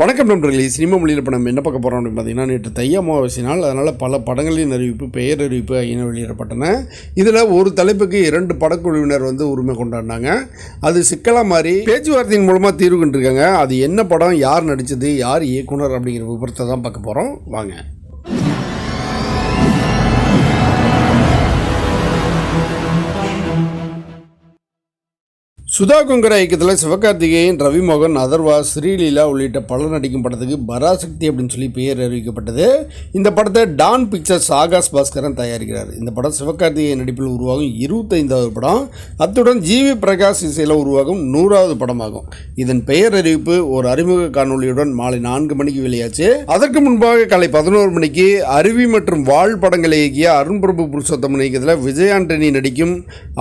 வணக்கம் நண்பர்களே சினிமா மொழியில் இப்போ நம்ம என்ன பார்க்க போகிறோம் அப்படின்னு பார்த்தீங்கன்னா நேற்று தை அமாவாசை நாள். அதனால் பல படங்களின் அறிவிப்பு பெயர் அறிவிப்பு ஆகியன வெளியிடப்பட்டன. இதில் ஒரு தலைப்புக்கு இரண்டு படக்குழுவினர் வந்து உரிமை கொண்டாடினாங்க. அது சிக்கலாக மாதிரி பேச்சுவார்த்தையின் மூலமாக தீர்வு கண்டிருக்காங்க. அது என்ன படம் யார் நடித்தது யார் இயக்குனர் அப்படிங்கிற விபரத்தை தான் பார்க்க போகிறோம் வாங்க. சுதா கொங்கரா இயக்கத்தில் சிவகார்த்திகேயன் ரவிமோகன் அதர்வா ஸ்ரீலீலா உள்ளிட்ட பலர் நடிக்கும் படத்துக்கு பராசக்தி அப்படின்னு சொல்லி பெயர் அறிவிக்கப்பட்டது. இந்த படத்தை டான் பிக்சர்ஸ் ஆகாஷ் பாஸ்கரன் தயாரிக்கிறார். இந்த படம் சிவகார்த்திகேயன் நடிப்பில் உருவாகும் இருபத்தைந்தாவது படம். அத்துடன் ஜிவி பிரகாஷ் இசையில் உருவாகும் நூறாவது படமாகும். இதன் பெயர் அறிவிப்பு ஒரு அறிமுக காணொளியுடன் மாலை நான்கு மணிக்கு வெளியாச்சு. அதற்கு முன்பாக காலை பதினோரு மணிக்கு அருவி மற்றும் வாழ் படங்களை இயக்கிய அருண் பிரபு புருஷோத்தமன் இயக்கத்தில் விஜய் ஆண்டனி நடிக்கும்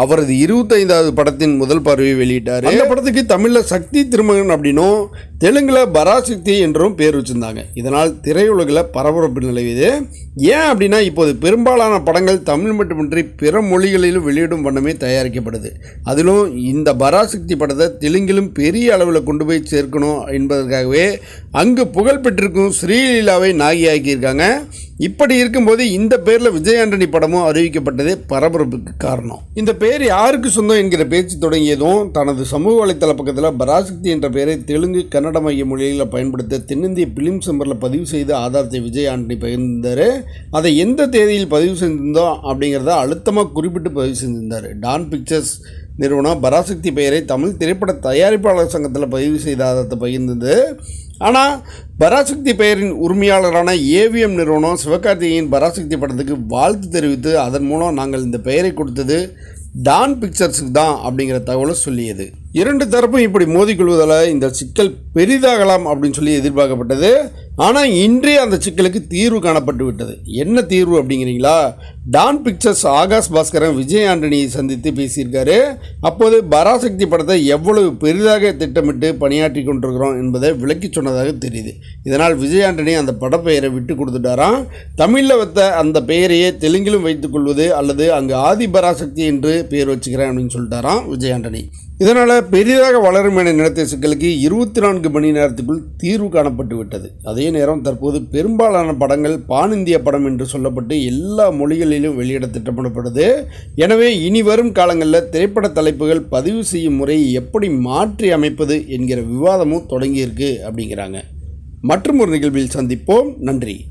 அவரது இருபத்தைந்தாவது படத்தின் முதல் பார்வை வெளியிட்டார். அந்த படத்துக்கு தமிழில் சக்தி திருமகன் அப்படின்னும் தெலுங்கில் பராசக்தி என்றும் பேர் வச்சிருந்தாங்க. இதனால் திரையுலகில் பரபரப்பு நிலவியது. ஏன் அப்படின்னா இப்போது பெரும்பாலான படங்கள் தமிழ் மட்டுமின்றி பிற மொழிகளிலும் வெளியிடும் வண்ணமே தயாரிக்கப்படுது. அதிலும் இந்த பராசக்தி படத்தை தெலுங்கிலும் பெரிய அளவில் கொண்டு போய் சேர்க்கணும் என்பதற்காகவே அங்கு புகழ் பெற்றிருக்கும் ஸ்ரீலீலாவை நாகியாக்கியிருக்காங்க இப்படி இருக்கும்போது இந்த பேரில் விஜய் ஆண்டனி படமும் அறிவிக்கப்பட்டதே பரபரப்புக்கு காரணம். இந்த பேர் யாருக்கு சொந்தம் என்கிற பேச்சு தொடங்கியதும் தனது சமூக வலைத்தள பக்கத்தில் பராசக்தி என்ற பெயரை தெலுங்கு கன்னட மைய மொழிகளில் பயன்படுத்த தென்னிந்திய பிலிம் செம்பரில் பதிவு செய்த ஆதாரத்தை விஜய் ஆண்டனி பகிர்ந்தார். அதை எந்த தேதியில் பதிவு செஞ்சிருந்தோம் அப்படிங்கிறத அழுத்தமாக குறிப்பிட்டு பதிவு செஞ்சிருந்தார். டான் பிக்சர்ஸ் நிறுவனம் பராசக்தி பெயரை தமிழ் திரைப்பட தயாரிப்பாளர் சங்கத்தில் பதிவு செய்தாதத்தை பகிர்ந்தது. ஆனால் பராசக்தி பெயரின் உரிமையாளரான ஏவிஎம் நிறுவனம் சிவகார்த்திகேயன் பராசக்தி படத்துக்கு வாழ்த்து தெரிவித்து அதன் மூலம் நாங்கள் இந்த பெயரை கொடுத்தது டான் பிக்சர்ஸுக்கு தான் அப்படிங்கிற தகவலை சொல்லியது. இரண்டு தரப்பும் இப்படி மோதிக்கொள்வதால் இந்த சிக்கல் பெரிதாகலாம் அப்படின்னு சொல்லி எதிர்பார்க்கப்பட்டது. ஆனால் இன்றே அந்த சிக்கலுக்கு தீர்வு காணப்பட்டு விட்டது. என்ன தீர்வு அப்படிங்கிறீங்களா? டான் பிக்சர்ஸ் ஆகாஷ் பாஸ்கரன் விஜய் ஆண்டனியை சந்தித்து பேசியிருக்காரு. அப்போது பராசக்தி படத்தை எவ்வளவு பெரிதாக திட்டமிட்டு பணியாற்றி கொண்டிருக்கிறோம் என்பதை விளக்கி சொன்னதாக தெரியுது. இதனால் விஜய் ஆண்டனி அந்த படப்பெயரை விட்டு கொடுத்துட்டாராம். தமிழில் வைத்த அந்த பெயரையே தெலுங்கிலும் வைத்துக்கொள்வது அல்லது அங்கு ஆதி பராசக்தி என்று பெயர் வச்சுக்கிறேன் அப்படின்னு சொல்லிட்டாராம் விஜய் ஆண்டனி. இதனால் பெரிதாக வளரும் என நினைத்த சிக்கலுக்கு இருபத்தி நான்கு மணி நேரத்துக்குள் தீர்வு காணப்பட்டு விட்டது. அதே நேரம் தற்போது பெரும்பாலான படங்கள் பான் இந்திய படம் என்று சொல்லப்பட்டு எல்லா மொழிகளிலும் வெளியிட திட்டமிடப்படுது. எனவே இனி வரும் காலங்களில் திரைப்பட தலைப்புகள் பதிவு செய்யும் முறையை எப்படி மாற்றி அமைப்பது என்கிற விவாதமும் தொடங்கியிருக்கு அப்படிங்கிறாங்க. மற்றும் ஒரு நிகழ்வில் சந்திப்போம். நன்றி.